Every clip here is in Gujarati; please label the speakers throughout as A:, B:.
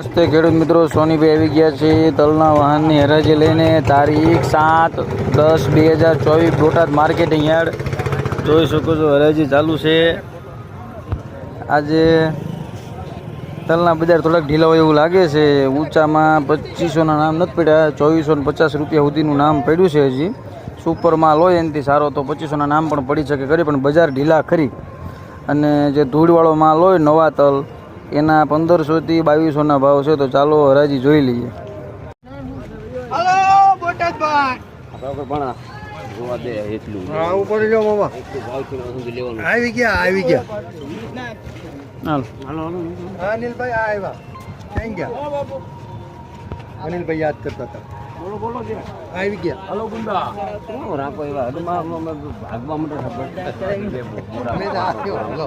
A: નમસ્તે ખેડૂત મિત્રો, સોનીભાઈ આવી ગયા છે તલના વાહનની હરાજી લઈને. તારીખ સાત દસ બે હજાર ચોવીસ, બોટાદ માર્કેટિંગ યાર્ડ. જોઈ શકો છો, હરાજી ચાલુ છે. આજે તલના બજાર થોડાક ઢીલા હોય એવું લાગે છે. ઊંચામાં પચીસોના નામ નથી પડ્યા, ચોવીસો ને પચાસ રૂપિયા સુધીનું નામ પડ્યું છે હજી. સુપર માલ હોય એનાથી સારો તો પચીસોના નામ પણ પડી શકે ખરી, પણ બજાર ઢીલા ખરી. અને જે ધૂળવાળો માલ હોય નવા તલ એના પંદરસોથી બાવીસોના ભાવ છે તો ચાલો હરાજી જોઈ લઈએ.
B: હલો અનિલભાઈ યાદ કરતા જો મામા આવી ગયા આવી ગયા.
A: હાલો
B: હા અનિલભાઈ આ આવ્યા ક્યાં ગયા અનિલભાઈ યાદ કરતા હતા આવી ગયા હલો. ગુંડા અમે તો આવ્યો હલો મોટા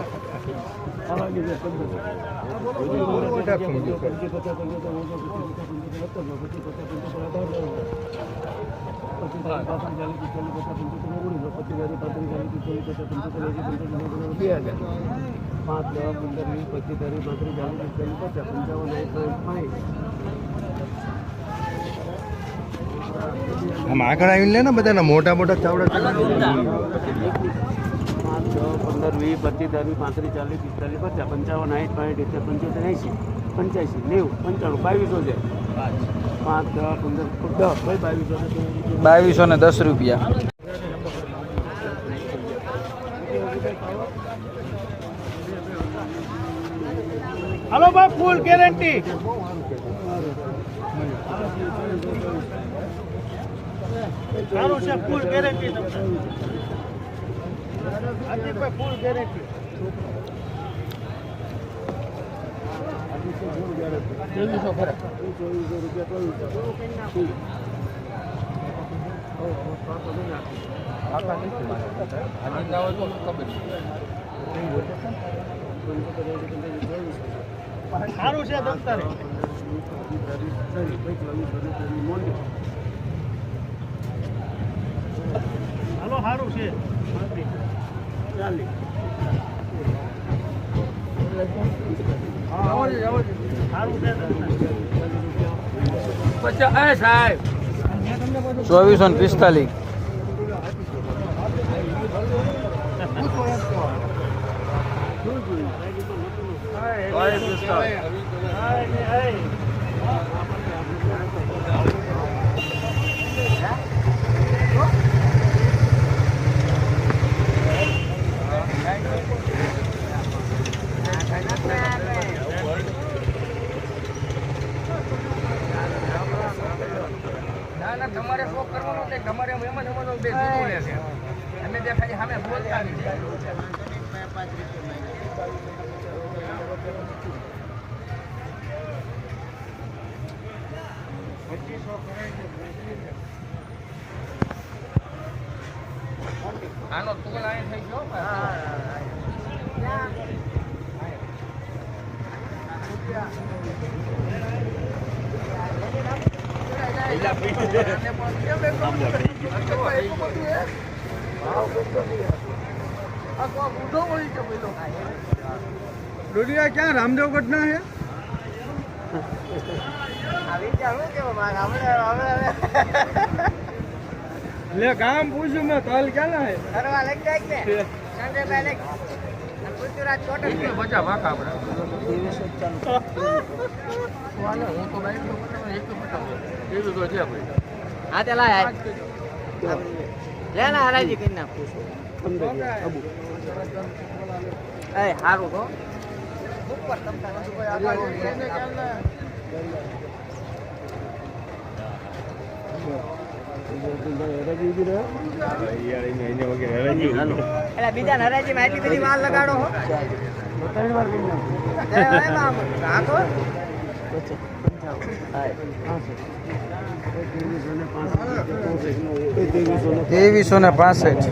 B: આમ આગળ આવીને લે ને બધાના મોટા મોટા ચાવડા
C: પંદર વીસ પચીસ દસ પાંત્રીસ ચાલીસ પિસ્તાલીસ પચાસ પંચાવન આઠ પાંઠ એટલે પંચોતેર એંસી પંચ્યાસી નેવું પંચાણું બાવીસો છે. પાંચ દસ પંદર દસ ભાઈ બાવીસો
A: બાવીસો ને દસ રૂપિયા.
B: હલો ભાઈ ફૂલ ગેરંટી સારું છે ફૂલ ગેરંટી તમને. ફૂલ ગેરંટી સારું છે દફતરે હાલો સારું છે ચાલી સારું છે.
C: સાહેબ
A: ચોવીસો ને પિસ્તાલીસ.
D: ના ના તમારે શોખ કરવાનો છે તમારે એમ જ અમારો બે બોલે છે. અમે બે ખાલી સામે બોલતા આનો તું અહીં થઈ ગયો?
B: ડોડિયા ક્યાં રામદેવ ઘટના હે લે કામ પૂછ્યું મેં તલ ક્યાં ના હે
D: વાંકા આપણે વાલે, હું? તો
E: લાય લે ના હરાજી કરી નાખું એ સારું તો એટલે બીજા બધી વાર લગાડો હો.
A: ને પાસઠ.